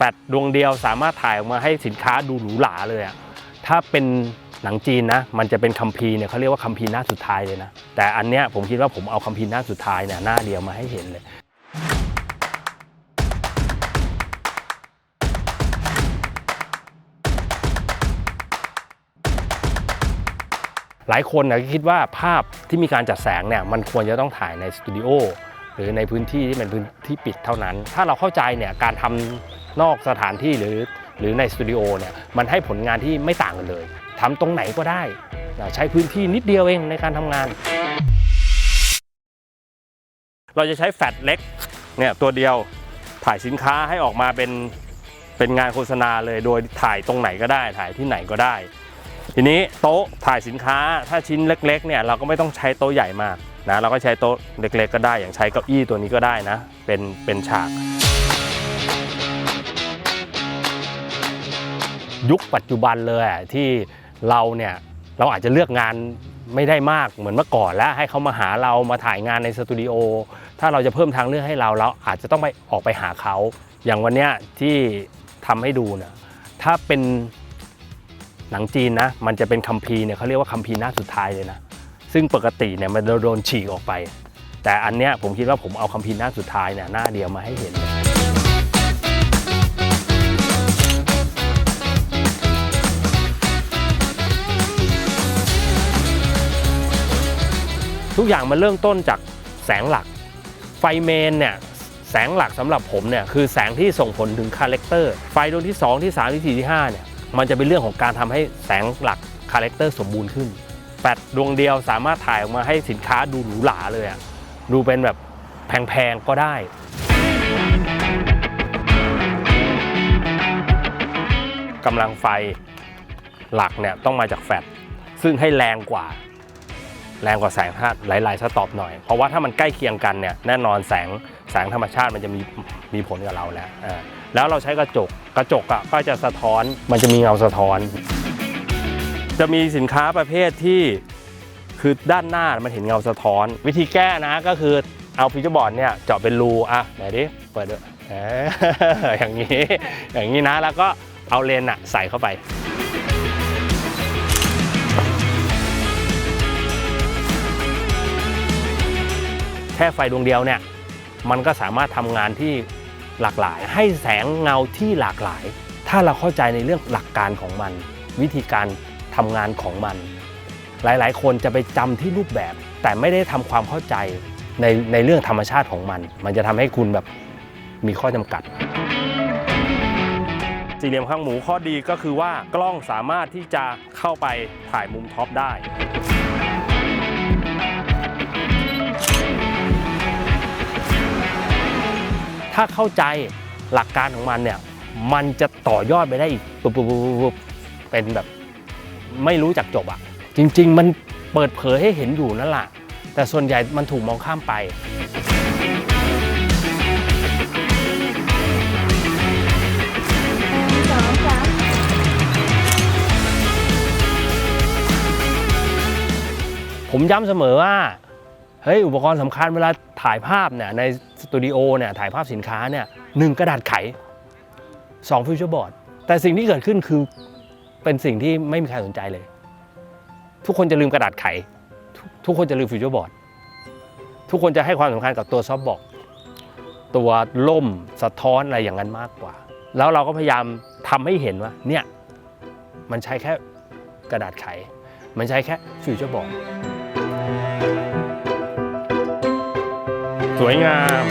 แฟลชดวงเดียวสามารถถ่ายออกมาให้สินค้าดูหรูหราเลยอะถ้าเป็นหนังจีนนะมันจะเป็นคัมภีร์เนี่ยเขาเรียกว่าคัมภีร์หน้าสุดท้ายเลยนะแต่อันเนี้ยผมคิดว่าผมเอาคัมภีร์หน้าสุดท้ายเนี่ยหน้าเดียวมาให้เห็นเลยหลายคนนะคิดว่าภาพที่มีการจัดแสงเนี่ยมันควรจะต้องถ่ายในสตูดิโอ หรือในพื้นที่ที่เป็นพื้นที่ปิดเท่านั้น ถ้าเราเข้าใจเนี่ยการทำนอกสถานที่หรือหรือในสตูดิโอเนี่ยมันให้ผลงานที่ไม่ต่างกันเลยทำตรงไหนก็ได้ใช้พื้นที่นิดเดียวเองในการทำงาน เราจะใช้แฟลชเล็กเนี่ยตัวเดียวถ่ายสินค้าให้ออกมาเป็นเป็นงานโฆษณาเลยโดยถ่ายตรงไหนก็ได้ถ่ายที่ไหนก็ได้ ทีนี้โต๊ะถ่ายสินค้าถ้าชิ้นเล็กๆเนี่ยเราก็ไม่ต้องใช้โต๊ะใหญ่มาก นะเราก็ใช้โต๊ะเล็กๆก็ได้ อย่างใช้เก้าอี้ตัวนี้ก็ได้นะ เป็นเป็นฉาก ยุคปัจจุบันเลยที่เราเนี่ยเราอาจจะเลือกงานไม่ได้มากเหมือนเมื่อก่อนแล้วให้เขามาหาเรามาถ่ายงานในสตูดิโอถ้าเราจะเพิ่มทางเลือกให้เราเราอาจจะต้องไปออกไปหาเขา อย่างวันเนี้ยที่ทำให้ดูเนี่ยถ้าเป็นหนังจีนนะมันจะเป็นคัมภีร์เนี่ยเขาเรียกว่าคัมภีร์หน้าสุดท้ายเลยนะ ซึ่งปกติเนี่ยมันโดนฉีกออกไป แต่อันเนี้ยผมคิดว่าผมเอาคัมภีร์หน้าสุดท้ายเนี่ยหน้าเดียวมาให้เห็นทุกอย่างมันเริ่มต้นจากแสงหลัก ไฟเมนเนี่ยแสงหลักสำหรับผมเนี่ยคือแสงที่ส่งผลถึงคาแรคเตอร์ ไฟดวงที่ 2 ที่ 3 ที่ 4 ที่5เนี่ยมันจะเป็นเรื่องของการทำให้แสงหลักคาแรคเตอร์สมบูรณ์ขึ้น แปดดวงเดียวสามารถถ่ายออกมาให้สินค้าดูหรูหราเลยอะดูเป็นแบบแพงๆก็ได้ กำลังไฟหลักเนี่ยต้องมาจากแฟลชซึ่งให้แรงกว่า แรงกว่าแสงธาตุหลายๆสต็อปหน่อย เพราะว่าถ้ามันใกล้เคียงกันเนี่ยแน่นอนแสงแสงธรรมชาติมันจะมีมีผลกับเราแล้วแล้วเราใช้กระจกกระจกอะก็จะสะท้อนมันจะมีเงาสะท้อน จะมีสินค้าประเภทที่คือด้านหน้ามันเห็นเงาสะท้อน วิธีแก้นะก็คือเอาฟิวเจอร์บอร์ดเนี่ยเจาะเป็นรูอะไหนดิเปิดด้วยอย่างนี้อย่างนี้นะแล้วก็เอาเลนส์อะใส่เข้าไปแค่ไฟดวงเดียวเนี่ยมันก็สามารถทำงานที่หลากหลาย ให้แสงเงาที่หลากหลาย ถ้าเราเข้าใจในเรื่องหลักการของมัน วิธีการ ทำงานของมัน หลายๆ คนจะไปจำที่รูปแบบ แต่ไม่ได้ทำความเข้าใจในในเรื่องธรรมชาติของมัน มันจะทำให้คุณแบบมีข้อจำกัด สี่เหลี่ยมข้างหมูข้อดีก็คือว่ากล้องสามารถที่จะเข้าไปถ่ายมุมท็อปได้ ถ้าเข้าใจหลักการของมันเนี่ย มันจะต่อยอดไปได้อีกปุ๊บปุ๊บปุ๊บปุ๊บเป็นแบบ ไม่รู้จักจบอะจริง ๆ มันเปิดเผยให้เห็นอยู่นั่นแหละแต่ส่วนใหญ่มันถูกมองข้ามไป ผมย้ำเสมอว่าเฮ้ยอุปกรณ์สำคัญเวลาถ่ายภาพเนี่ยในสตูดิโอเนี่ยถ่ายภาพสินค้าเนี่ยหนึ่งกระดาษไขสองฟิวเจอร์บอร์ดแต่สิ่งที่เกิดขึ้นคือ เป็นสิ่งที่ไม่มีใครสนใจเลย ทุกคนจะลืมกระดาษไข ทุกคนจะลืมฟิวเจอร์บอร์ด ทุกคนจะให้ความสำคัญกับตัวซอฟต์บอร์ดตัวล่มสะท้อนอะไรอย่างนั้นมากกว่า แล้วเราก็พยายามทำให้เห็นว่าเนี่ยมันใช้แค่กระดาษไข มันใช้แค่ฟิวเจอร์บอร์ดสวยงาม